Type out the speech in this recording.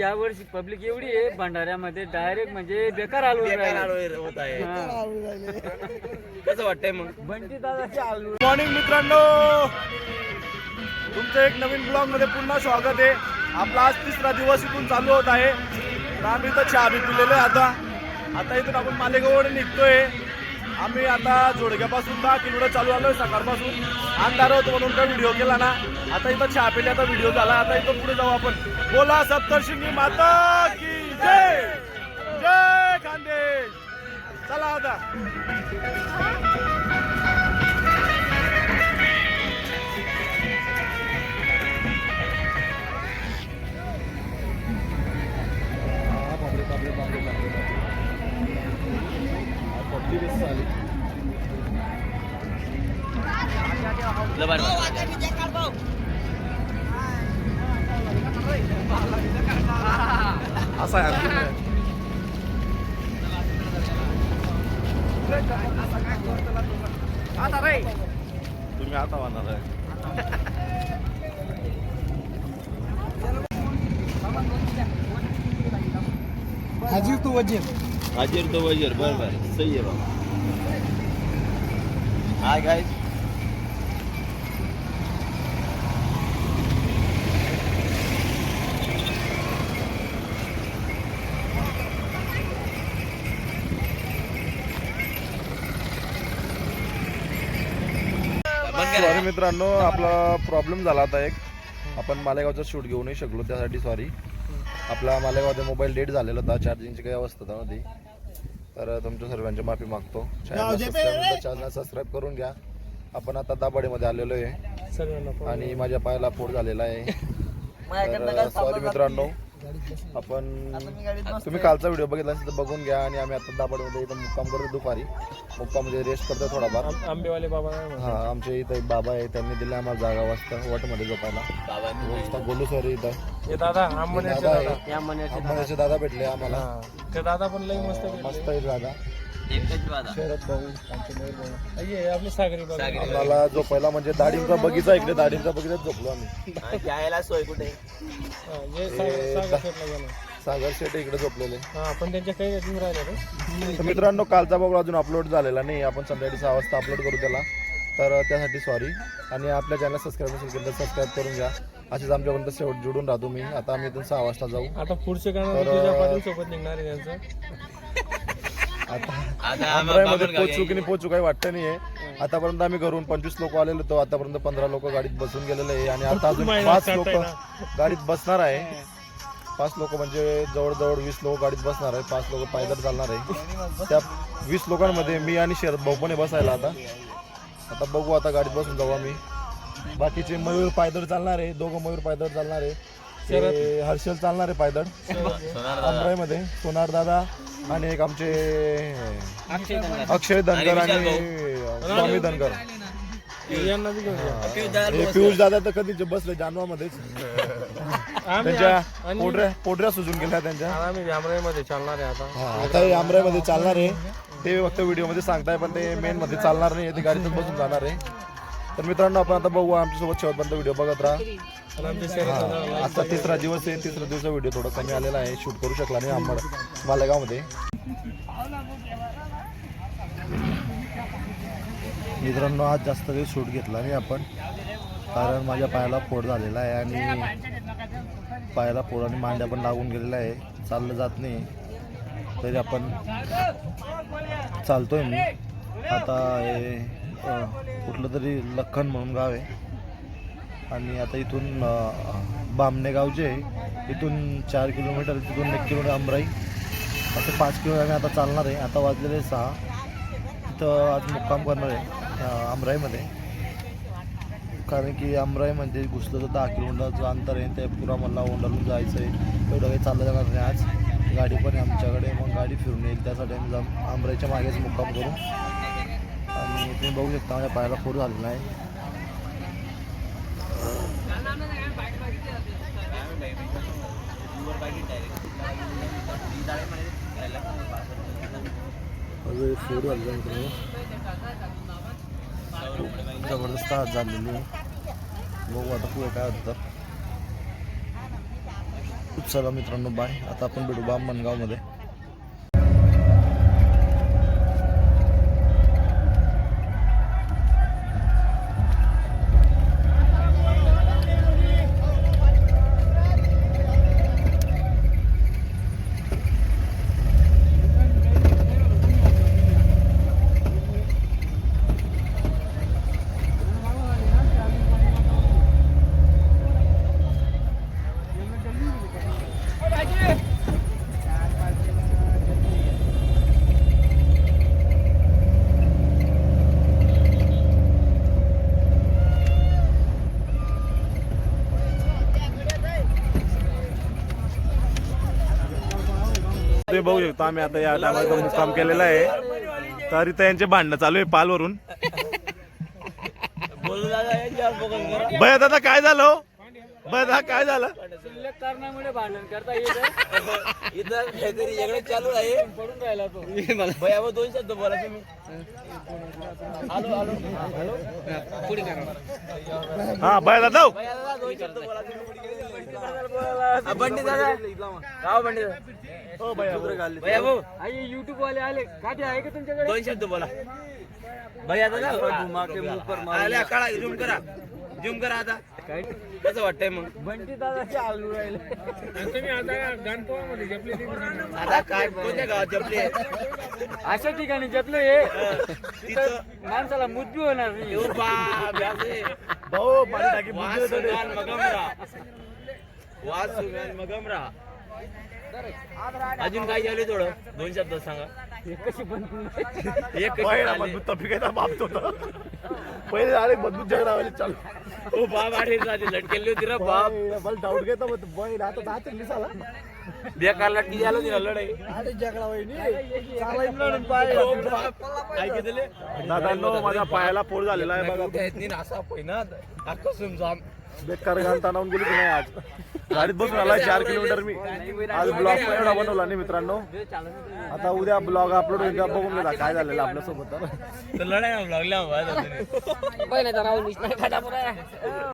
या वर्षी पब्लिक एवढी आहे भंडाऱ्यामध्ये डायरेक्ट म्हणजे बेकार होत आहे. हा. कसं वाटतंय मग? बंटी दादाचे मॉर्निंग मित्रांनो. तुमचं एक नवीन ब्लॉगमध्ये पुन्हा स्वागत आहे. आपला आज तिसरा दिवस इथून चालू होत आहे. तर आम्ही तर चहा पिलेलो आहे आता. आता इथून आपण मालेगावकडे निघतोय. आम्ही आता जोडग्यापासून दहा किलोमीटर चालू आलोय सकाळपासून अंधार होतो म्हणून काय व्हिडिओ केला ना आता इथं छापेल्याचा आता व्हिडिओ झाला आता इथं पुढे जाऊ आपण. बोला सप्तर्षिंगी माता की जय! जय खांदे चला आता. असा आहे तुम्ही आता आहे. हाजीर तो वजीर. हाजीर तो वजीर बरोबर. सही आहे बाबा. हाय गाय सॉरी मित्रांनो आपला प्रॉब्लेम झाला आता एक. आपण मालेगावचा शूट घेऊ नाही शकलो त्यासाठी सॉरी आपला मालेगावचा मोबाईल डेट झालेला होता चार्जिंगची काही अवस्था नव्हती. तर तुमच्या सर्वांची माफी मागतो. चॅनल सबस्क्राईब करून घ्या. आपण आता दाबाडीमध्ये आलेलो आहे. आणि माझ्या पायाला फोड झालेला आहे. सॉरी मित्रांनो. आपण तुम्ही कालचा व्हिडिओ बघितला असेल तर बघून घ्या आणि आम्ही आता दाबाडीमध्ये इथं मुक्काम करतो दुपारी. मुक्काम म्हणजे रेस्ट करतो थोडाफार आंबेवाले बाबा हा आमच्या इथं एक बाबा आहे त्यांनी दिले आम्हाला जागा वाजता वटमध्ये झोपायला. बोलू सॉरी इथं. हे दादा दादा भेटले आम्हाला. ते दादा पण लई मस्त भेटले. मस्त आहे दादा. शरद भाऊ आमचे मयूर भाऊ. आई, आपली सागरी बाबा आम्हाला झोपायला म्हणजे दाढींचा बगीचा इकडे दाढींचा बगीचाच झोपलो आम्ही. घ्यायला सोय कुठे? सागर शेट इकडे झोपलेले. हा पण त्यांच्या काही राहिले मित्रांनो कालचा बघू अजून अपलोड झालेला नाही. आपण संध्याकाळी सहा वाजता अपलोड करू त्याला. तर त्यासाठी सॉरी आणि आपल्या चॅनल सबस्क्राईब नसेल केलं तर सबस्क्राईब करून घ्या. असेच आमच्यापर्यंत शेवट जोडून राहतो मी. आता आम्ही इथून सहा वाजता जाऊ. आता पुढचे पाटील सोबत निघणार आहे त्यांचं. आता आता अमराईमध्ये पोचू की नाही पोचू काही वाटतं नाहीये. आतापर्यंत आम्ही घरून पंचवीस लोक आलेलो होतो. आतापर्यंत पंधरा लोक गाडीत बसून गेलेले आहे. आणि आता अजून पाच लोक ना. गाडीत बसणार आहे. पाच लोक म्हणजे जवळजवळ वीस लोक गाडीत बसणार आहे. पाच लोक पायदळ चालणार आहे. त्या वीस लोकांमध्ये मी आणि शरद भाऊ पण बसायला आता. आता बघू आता गाडीत बसून जाऊ आम्ही. बाकीचे मयूर पायदळ चालणार आहे. दोघं मयूर पायदळ चालणार आहे. हर्षल चालणार आहे पायदळ. अमराईमध्ये सोनार दादा आणि एक आमचे अक्षय धनगर. आणि स्वामी धनगर. हे पियुष दादा तर कधीच बसले जानवामध्येच. आम्ही त्यांच्या आणि- पोटऱ्या पोटऱ्या सुजून गेल्या त्यांच्या. आम्ही चालणार आहे आता. हा, आता आमराईमध्ये चालणार आहे. ते फक्त व्हिडिओमध्ये सांगताय पण ते मेन मध्ये चालणार नाही. ते गाडीतच बसून जाणार आहे. तर मित्रांनो आपण आता बघू आमच्यासोबत शेवटपर्यंत व्हिडिओ बघत राहा. हा, आता तिसरा दिवस आहे. तिसरा दिवसा व्हिडिओ थोडा कमी आलेला आहे. शूट करू शकला नाही आंबड मालेगावमध्ये. मित्रांनो आज जास्त काही शूट घेतला नाही आपण. कारण माझ्या पायाला फोड झालेला आहे आणि पायाला फोड आणि मांड्या पण लागून गेलेला आहे. चाललं जात नाही. तरी आपण चालतोय मी. आता हे कुठलं तरी लखन म्हणून गाव आहे. आणि आता इथून बामणेगाव जे आहे इथून चार किलोमीटर तिथून एक किलोमीटर अमराई असं पाच किलोमीटर आम्ही आता चालणार आहे. आता वाजलेले सहा. तिथं आज मुक्काम करणार आहे अमराईमध्ये कारण की अमराईमध्ये म्हणजे घुसलं तर दहा किलोमीटरचं अंतर आहे. ते पुरा मला ओंडालून जायचं आहे. एवढं काही चाललं जाणार नाही आज. गाडी पण आहे आमच्याकडे. मग गाडी फिरून येईल. त्यासाठी आम्ही जाम अमराईच्या मागेच मुक्काम करू. आणि तुम्ही बघू शकता माझ्या पायाला फोड झालेला आहे अजून फोड झालेला मित्रांनो जबरदस्त हात झालेली आहे. बघू आता पुढे काय होतं. तर चला मित्रांनो बाय आता आपण भेटू बामणगावमध्ये. ते बघू शकतो आम्ही आता या टायमाला मुक्काम केलेला आहे. तर इथं यांचे भांडणं चालू आहे पालवरून. बया दादा काय झालं? बया दादा काय झालं? शिल्लक कारणामुळे भांडण करता येत इथं काहीतरी वेगळं चालू आहे. पडून राहिला तो. भयावर दोन शब्द बोला तुम्ही. हा बया दादा हो. भैया दादा. दोन शब्द बोला तुम्ही. बंडी दादा. गाव बंडी दादा. भैया भाऊ आई युट्यूब वाले आले. काठी आहे का तुमच्याकडे? दोन शब्द बोला. भैया दादा आल्या काळा झूम करा. झूम करा आता. काय? कसं वाटतंय मग? बंटी दादाचे आलू राहिले. तुम्ही आता गणपवामध्ये जपले. आता काय कोणत्या गावात जपली? आहे अशा ठिकाणी जपलं हे. तिथं माणसाला मृत्यू होणार नाही. येऊ बा व्यासे भाऊ पाणी टाकी वास सुगान मगमरा वास सुगान मगमरा अजून काय झाले थोडं? दोन शब्द सांगा. हे कशी बनवून एक कशी बाप होता पहिले अरे झगडा व्हायला चालू. ओ बाप आठे जाते लटकेली होती रे बाप. मला डाऊट घेता मग बैल आता दहा चल्ली झाला बेकार लटकी झाली ना लढाई. अरे झगडा ओ बाप. काय केले दादांनो माझ्या पायाला पोर झालेला आहे बघा. असा पहिना कसं जाम बेकार घालता नावून गेली की नाही आज? गाडीत बसून आला चार किलोमीटर मी. आज ब्लॉग पण एवढा बनवला नाही मित्रांनो. आता उद्या ब्लॉग अपलोड होईल का बघून घेता काय झालेलं आपल्यासोबत तर